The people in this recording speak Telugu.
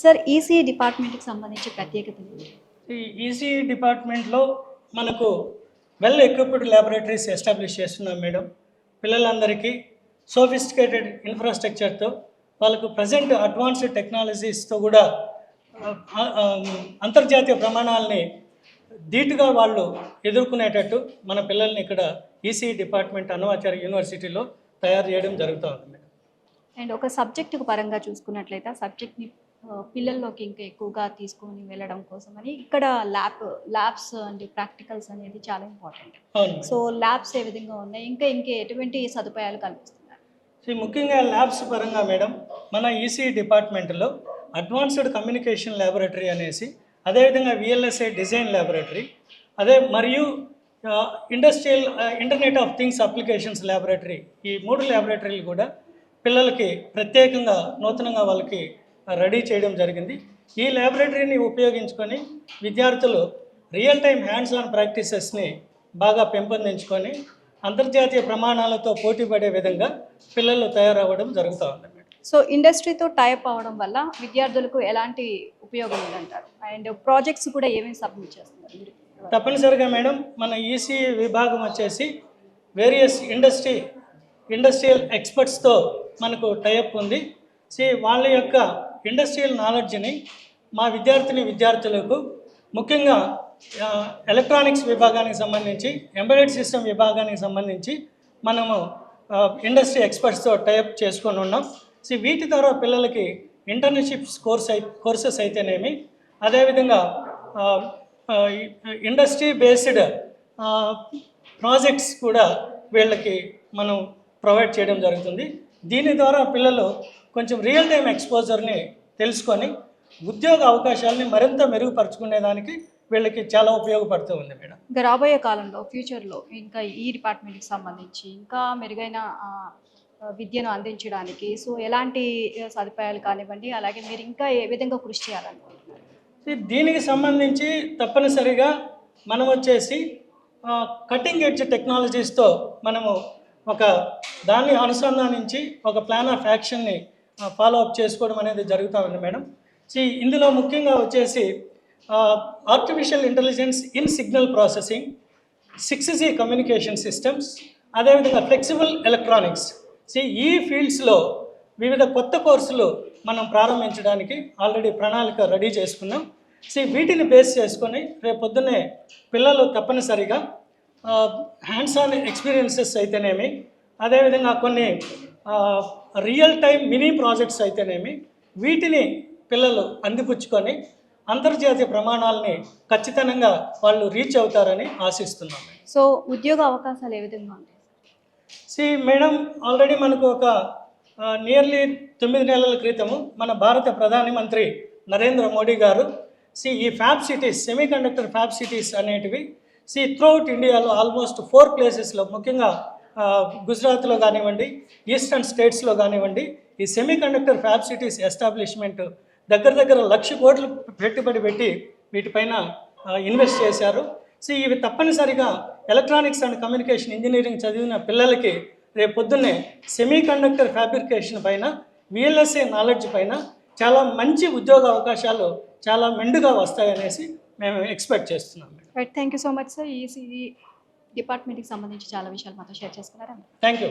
సార్ ఈసీ డిపార్ట్మెంట్కి సంబంధించి ప్రత్యేకత? ఈ ఈసీ డిపార్ట్మెంట్లో మనకు వెల్ ఎక్విప్డ్ ల్యాబొరేటరీస్ ఎస్టాబ్లిష్ చేస్తున్నాం మేడం పిల్లలందరికీ సోఫిస్టికేటెడ్ ఇన్ఫ్రాస్ట్రక్చర్తో వాళ్ళకు ప్రజెంట్ అడ్వాన్స్డ్ టెక్నాలజీస్తో కూడా అంతర్జాతీయ ప్రమాణాలని ధీటుగా వాళ్ళు ఎదుర్కొనేటట్టు మన పిల్లల్ని ఇక్కడ ఈసీ డిపార్ట్మెంట్ అన్నమాచార్య యూనివర్సిటీలో తయారు చేయడం జరుగుతుంది మేడం అండ్ ఒక సబ్జెక్ట్ పరంగా చూసుకున్నట్లయితే ఆ సబ్జెక్ట్ని పిల్లల్లోకి ఇంకా ఎక్కువగా తీసుకొని వెళ్ళడం కోసమని ఇక్కడ ల్యాబ్ ల్యాబ్స్ అండ్ ప్రాక్టికల్స్ అనేది చాలా ఇంపార్టెంట్. సో ల్యాబ్స్ ఏ విధంగా ఉన్నాయి? ఇంకా ఇంకా ఎటువంటి సదుపాయాలు కల్పిస్తున్నారు? సో ముఖ్యంగా ల్యాబ్స్ పరంగా మేడం మన ఈసీ డిపార్ట్మెంట్లో అడ్వాన్స్డ్ కమ్యూనికేషన్ ల్యాబొరేటరీ అనేసి అదేవిధంగా విఎల్ఎస్ఐ డిజైన్ ల్యాబొరేటరీ అదే మరియు industrial internet of things applications laboratory ఈ మూడు ల్యాబొరేటరీలు కూడా పిల్లలకి ప్రత్యేకంగా నూతనంగా వాళ్ళకి రెడీ చేయడం జరిగింది. ఈ ల్యాబొరేటరీని ఉపయోగించుకొని విద్యార్థులు రియల్ టైం హ్యాండ్స్ ఆన్ ప్రాక్టీసెస్ని బాగా పెంపొందించుకొని అంతర్జాతీయ ప్రమాణాలతో పోటీ పడే విధంగా పిల్లలు తయారవ్వడం జరుగుతూ ఉంది మేడం. సో ఇండస్ట్రీతో టైప్ అవడం వల్ల విద్యార్థులకు ఎలాంటి ఉపయోగం ఉందంటారు? అండ్ ప్రాజెక్ట్స్ కూడా ఏమేమి సబ్మిట్ చేస్తున్నారు? తప్పనిసరిగా మేడం మన ఈసీ విభాగం వచ్చేసి వేరియస్ ఇండస్ట్రీ ఇండస్ట్రియల్ ఎక్స్పర్ట్స్తో మనకు టైఅప్ ఉంది. సి వాళ్ళ యొక్క ఇండస్ట్రియల్ నాలెడ్జ్ని మా విద్యార్థిని విద్యార్థులకు ముఖ్యంగా ఎలక్ట్రానిక్స్ విభాగానికి సంబంధించి ఎంబెడెడ్ సిస్టమ్ విభాగానికి సంబంధించి మనము ఇండస్ట్రీ ఎక్స్పర్ట్స్తో టైప్ చేసుకొని ఉన్నాం. సో వీటి ద్వారా పిల్లలకి ఇంటర్న్షిప్స్ కోర్స్ అయి కోర్సెస్ అయితేనేమి అదేవిధంగా ఇండస్ట్రీ బేస్డ్ ప్రాజెక్ట్స్ కూడా వీళ్ళకి మనం ప్రొవైడ్ చేయడం జరుగుతుంది. దీని ద్వారా పిల్లలు కొంచెం రియల్ టైం ఎక్స్పోజర్ని తెలుసుకొని ఉద్యోగ అవకాశాలని మరింత మెరుగుపరుచుకునేదానికి వీళ్ళకి చాలా ఉపయోగపడుతూ ఉంది మేడం. ఇంకా రాబోయే కాలంలో ఫ్యూచర్లో ఇంకా ఈ డిపార్ట్మెంట్కి సంబంధించి ఇంకా మెరుగైన విద్యను అందించడానికి సో ఎలాంటి సదుపాయాలు కానివ్వండి అలాగే మీరు ఇంకా ఏ విధంగా కృషి చేయాలనుకుంటున్నారు? దీనికి సంబంధించి తప్పనిసరిగా మనం వచ్చేసి కటింగ్ ఎడ్జ్ టెక్నాలజీస్తో మనము ఒక దాన్ని అనుసంధానించి ఒక ప్లాన్ ఆఫ్ యాక్షన్ని ఫాలో అప్ చేసుకోవడం అనేది జరుగుతూ ఉంది మేడం. సి ఇందులో ముఖ్యంగా వచ్చేసి artificial intelligence in signal processing six C communication systems అదేవిధంగా ఫ్లెక్సిబుల్ ఎలక్ట్రానిక్స్ సి ఈ ఫీల్డ్స్లో వివిధ కొత్త కోర్సులు మనం ప్రారంభించడానికి ఆల్రెడీ ప్రణాళిక రెడీ చేసుకున్నాం. సి వీటిని బేస్ చేసుకొని రేపు పొద్దున్నే పిల్లలు తప్పనిసరిగా హ్యాండ్స్ ఆన్ ఎక్స్పీరియన్సెస్ అయితేనేమి అదేవిధంగా కొన్ని రియల్ టైం మినీ ప్రాజెక్ట్స్ అయితేనేమి వీటిని పిల్లలు అందిపుచ్చుకొని అంతర్జాతీయ ప్రమాణాలని ఖచ్చితంగా వాళ్ళు రీచ్ అవుతారని ఆశిస్తున్నాం సో ఉద్యోగ అవకాశాలు ఏ విధంగా ఉంటాయి? సి మేడం ఆల్రెడీ మనకు ఒక నియర్లీ తొమ్మిది నెలల క్రితము మన భారత ప్రధాని మంత్రి నరేంద్ర మోడీ గారు సి ఈ fab cities semiconductor fab cities అనేటివి సి త్రూఅవుట్ ఇండియాలో ఆల్మోస్ట్ ఫోర్ ప్లేసెస్లో ముఖ్యంగా గుజరాత్లో కానివ్వండి ఈస్టర్న్ స్టేట్స్లో కానివ్వండి ఈ semiconductor fab cities establishment దగ్గర దగ్గర లక్ష కోట్లు పెట్టుబడి పెట్టి వీటిపైన ఇన్వెస్ట్ చేశారు. సో ఇవి తప్పనిసరిగా ఎలక్ట్రానిక్స్ అండ్ కమ్యూనికేషన్ ఇంజనీరింగ్ చదివిన పిల్లలకి రేపు పొద్దున్నే సెమీ కండక్టర్ ఫ్యాబ్రికేషన్ పైన విఎల్ఎస్ఏ నాలెడ్జ్ పైన చాలా మంచి ఉద్యోగ అవకాశాలు చాలా మెండుగా వస్తాయనేసి మేము ఎక్స్పెక్ట్ చేస్తున్నాం. Right thank you so much sir ఈ డిపార్ట్మెంట్కి సంబంధించి చాలా విషయాలు మాతో షేర్ చేసుకున్నారా? Thank you